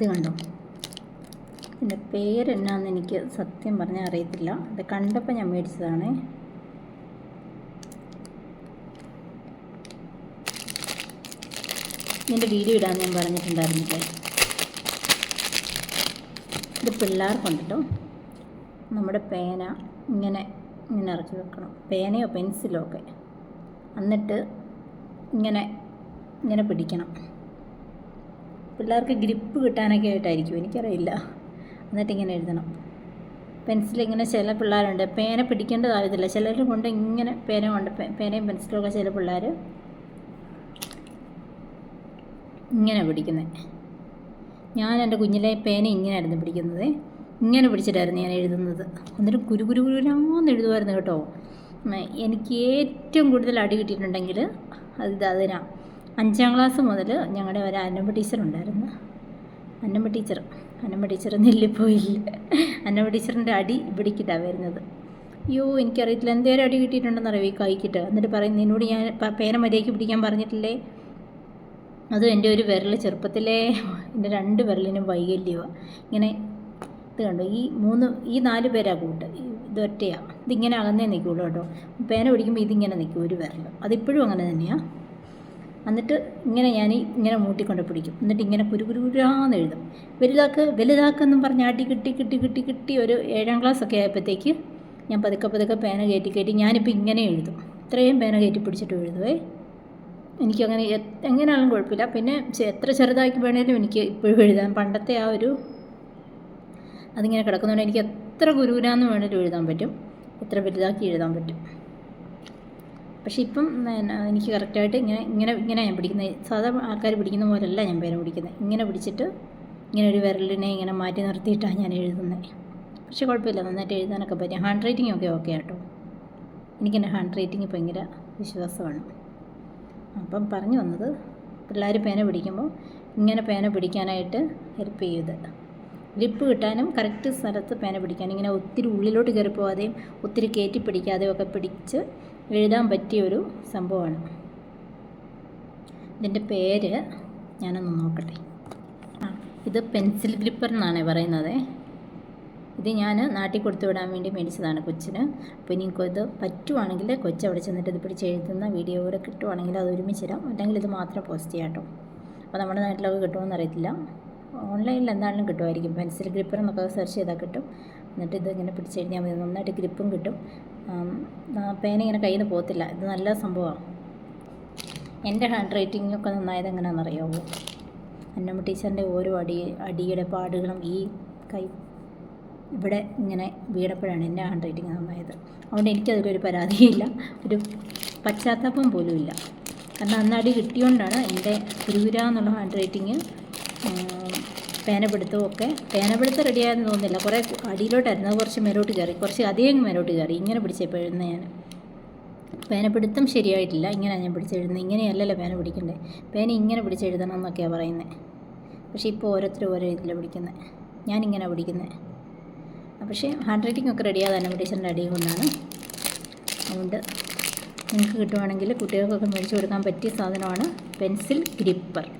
ഇത് കണ്ടോ? ഇതിന്റെ പേരെന്നാന്ന് എനിക്ക് സത്യം പറഞ്ഞാൽ അറിയത്തില്ല. ഇത് കണ്ടപ്പോൾ ഞാൻ മേടിച്ചതാണ്. ഇതിന്റെ വീഡിയോ ഇടാൻ ഞാൻ പറഞ്ഞിട്ടുണ്ടായിരുന്നില്ലേ? ഇത് പിള്ളേർക്കുണ്ടല്ലോ നമ്മുടെ പേന ഇങ്ങനെ ഇങ്ങനെ ഇറക്കി വെക്കണം. പേനയോ പെൻസിലോ ഒക്കെ. എന്നിട്ട് ഇങ്ങനെ ഇങ്ങനെ പിടിക്കണം. പിള്ളേർക്ക് ഗ്രിപ്പ് കിട്ടാനൊക്കെ ആയിട്ടായിരിക്കും. എനിക്കറിയില്ല. എന്നിട്ട് ഇങ്ങനെ എഴുതണം. പെൻസിൽ ഇങ്ങനെ ചില പിള്ളേരുണ്ട്. പേന പിടിക്കേണ്ടതായതില്ല ചിലർ കൊണ്ട് ഇങ്ങനെ പേന കൊണ്ട് പേനയും പെൻസിലും ഒക്കെ ചില പിള്ളേർ ഇങ്ങനെ പിടിക്കുന്നത് ഞാൻ എന്റെ കുഞ്ഞിലെ പേന ഇങ്ങനെയായിരുന്നു പിടിക്കുന്നത്. ഇങ്ങനെ പിടിച്ചിട്ടായിരുന്നു ഞാൻ എഴുതുന്നത്. എന്നിട്ട് കുരു കുരു കുരുരാന്ന് എഴുതുമായിരുന്നു കേട്ടോ. എനിക്ക് ഏറ്റവും കൂടുതൽ അടി കിട്ടിയിട്ടുണ്ടെങ്കിൽ അത് ഇത് അതിനാ. അഞ്ചാം ക്ലാസ് മുതൽ ഞങ്ങളുടെ ഒരു അന്നമ്മ ടീച്ചറുണ്ടായിരുന്നു അന്നമ്മ ടീച്ചർ. അന്നമ്മ ടീച്ചർ നെല്ലിപ്പോയില്ല അന്നമ്മ ടീച്ചറിന്റെ അടി ഇവിടേക്കിട്ടാണ് വരുന്നത്. അയ്യോ എനിക്കറിയത്തില്ല. എന്തേരം അടി കിട്ടിയിട്ടുണ്ടെന്ന് അറിയാം ഈ കൈക്കിട്ട്? എന്നിട്ട് പറയും നിന്നോട് ഞാൻ പേന മര്യാദയ്ക്ക് പിടിക്കാൻ പറഞ്ഞിട്ടില്ലേ? അതും എന്റെ ഒരു വിരൽ ചെറുപ്പത്തിലെ. എന്റെ രണ്ട് വിരലിനും വൈകല്യമാണ് ഇങ്ങനെ ഇത് കണ്ടോ? ഈ മൂന്ന് ഈ നാല് പേരാ കൂട്ട്. ഇതൊറ്റയാണ് ഇതിങ്ങനെ അകന്നേ നിൽക്കുള്ളൂ കേട്ടോ. പേന പിടിക്കുമ്പോൾ ഇതിങ്ങനെ നിൽക്കും ഒരു വിരൽ അതിപ്പോഴും അങ്ങനെ തന്നെയാണ് എന്നിട്ട് ഇങ്ങനെ ഞാൻ ഇങ്ങനെ മൂട്ടിക്കൊണ്ട് പിടിക്കും. എന്നിട്ട് ഇങ്ങനെ കുരു കുരു എഴുതും. വലുതാക്ക് വലുതാക്കെന്നും പറഞ്ഞ് അടി കിട്ടി കിട്ടി കിട്ടി കിട്ടി ഒരു ഏഴാം ക്ലാസ് ഒക്കെ ആയപ്പോഴത്തേക്ക് ഞാൻ പതുക്കെ പതുക്കെ പേന കയറ്റി കയറ്റി ഞാനിപ്പോൾ ഇങ്ങനെ എഴുതും. ഇത്രയും പേന കയറ്റി പിടിച്ചിട്ട് എഴുതുവേ. എനിക്കങ്ങനെ എങ്ങനെയാണെങ്കിലും കുഴപ്പമില്ല. പിന്നെ എത്ര ചെറുതാക്കി വേണേലും എനിക്ക് ഇപ്പോഴും എഴുതാൻ പണ്ടത്തെ ആ ഒരു അതിങ്ങനെ കിടക്കുന്നതുകൊണ്ട് എനിക്ക് എത്ര ഗുരുവിനാന്ന് വേണേലും എഴുതാൻ പറ്റും. എത്ര വലുതാക്കി എഴുതാൻ പറ്റും. പക്ഷേ ഇപ്പം എനിക്ക് കറക്റ്റായിട്ട് ഇങ്ങനെ ഇങ്ങനെ ഇങ്ങനെ ഞാൻ പിടിക്കുന്നത് സാധാരണ ആൾക്കാർ പിടിക്കുന്ന പോലെയല്ല ഞാൻ പേന പിടിക്കുന്നത് ഇങ്ങനെ പിടിച്ചിട്ട് ഇങ്ങനെ ഒരു വിരലിനെ ഇങ്ങനെ മാറ്റി നിർത്തിയിട്ടാണ് ഞാൻ എഴുതുന്നത് പക്ഷേ കുഴപ്പമില്ല നന്നായിട്ട് എഴുതാനൊക്കെ പറ്റും. ഹാൻഡ് റൈറ്റിംഗ് ഒക്കെ ഓക്കെ ആട്ടോ. എനിക്കെന്റെ ഹാൻഡ് റൈറ്റിംഗ് ഭയങ്കര വിശ്വാസമാണ്. അപ്പം പറഞ്ഞു വന്നത് പിള്ളേർ പേന പിടിക്കുമ്പോൾ ഇങ്ങനെ പേന പിടിക്കാനായിട്ട് ഹെൽപ്പ് ചെയ്ത്. ഗ്രിപ്പ് കിട്ടാനും കറക്റ്റ് സ്ഥലത്ത് പേന പിടിക്കാനും ഇങ്ങനെ ഒത്തിരി ഉള്ളിലോട്ട് കയറി പോകാതെയും ഒത്തിരി കയറ്റി പിടിക്കാതെയും ഒക്കെ പിടിച്ച് എഴുതാൻ പറ്റിയ ഒരു സംഭവമാണ്. ഇതിന്റെ പേര് ഞാനൊന്ന് നോക്കട്ടെ. ആ ഇത് പെൻസിൽ ഗ്രിപ്പർ എന്നാണ് പറയുന്നത്. ഇത് ഞാൻ നാട്ടിൽ കൊടുത്തു വിടാൻ വേണ്ടി മേടിച്ചതാണ് കൊച്ചിന്. അപ്പോൾ ഇനി ഇത് പറ്റുവാണെങ്കിൽ കൊച്ചു അവിടെ ചെന്നിട്ട് ഇത് പിടിച്ച് എഴുതുന്ന വീഡിയോ കൂടെ കിട്ടുവാണെങ്കിൽ അത് ഒരുമിച്ച് തരാം അല്ലെങ്കിൽ ഇത് മാത്രം പോസ്റ്റ് ചെയ്യാം കേട്ടോ. അപ്പോൾ നമ്മുടെ നാട്ടിലൊക്കെ കിട്ടുമോ എന്നറിയത്തില്ല ഓൺലൈനിൽ എന്താണെങ്കിലും കിട്ടുമായിരിക്കും. പെൻസിൽ ഗ്രിപ്പർ എന്നൊക്കെ സെർച്ച് ചെയ്താൽ കിട്ടും. എന്നിട്ട് ഇത് ഇങ്ങനെ കഴിഞ്ഞാൽ മതി. നന്നായിട്ട് ഗ്രിപ്പും കിട്ടും. പേന ഇങ്ങനെ കയ്യിൽ നിന്ന് പോകത്തില്ല. ഇത് നല്ല സംഭവമാണ്. എന്റെ ഹാൻഡ് റൈറ്റിംഗ് ഒക്കെ നന്നായത് എങ്ങനെയാണെന്ന് അറിയാമോ അന്നമ്മ ടീച്ചറിന്റെ ഓരോ അടി അടിയുടെ പാടുകളും ഈ കൈ ഇവിടെ ഇങ്ങനെ വീണപ്പോഴാണ് എന്റെ ഹാൻഡ് റൈറ്റിംഗ് നന്നായത്. അതുകൊണ്ട് എനിക്കതിലൊരു പരാതിയില്ല. ഒരു പശ്ചാത്താപം പോലും ഇല്ല. കാരണം അന്നടി കിട്ടിയോണ്ടാണ് എന്റെ ഗുരുവിര എന്നുള്ള ഹാൻഡ് റൈറ്റിങ് പേനപിടുത്തവും ഒക്കെ. പേനപിടുത്തം റെഡിയായെന്ന് തോന്നുന്നില്ല. കുറേ അടിയിലോട്ടായിരുന്നു കുറച്ച് മേലോട്ട് കയറി. കുറച്ച് അധികം മേലോട്ട് കയറി. ഇങ്ങനെ പിടിച്ചേ എഴുതുന്ന ഞാൻ. പേനപിടുത്തം ശരിയായിട്ടില്ല. ഇങ്ങനെ ഞാൻ പിടിച്ചെഴുതുന്നത്. ഇങ്ങനെയല്ലല്ലോ പേന പിടിക്കണ്ടേ. പേന ഇങ്ങനെ പിടിച്ചെഴുതണം എന്നൊക്കെയാണ് പറയുന്നത് പക്ഷേ ഇപ്പോൾ ഓരോരുത്തരും ഓരോ ഇതിലാണ് പിടിക്കുന്നത് ഞാനിങ്ങനെ പിടിക്കുന്നത് പക്ഷേ ഹാൻഡ് റൈറ്റിംഗ് ഒക്കെ റെഡിയാകാൻ തന്നെ ടീച്ചറിന്റെ അടിയും കൊണ്ടാണ്. അതുകൊണ്ട് നിങ്ങൾക്ക് കിട്ടുവാണെങ്കിൽ കുട്ടികൾക്കൊക്കെ മേടിച്ചു കൊടുക്കാൻ പറ്റിയ സാധനമാണ് പെൻസിൽ ഗ്രിപ്പർ.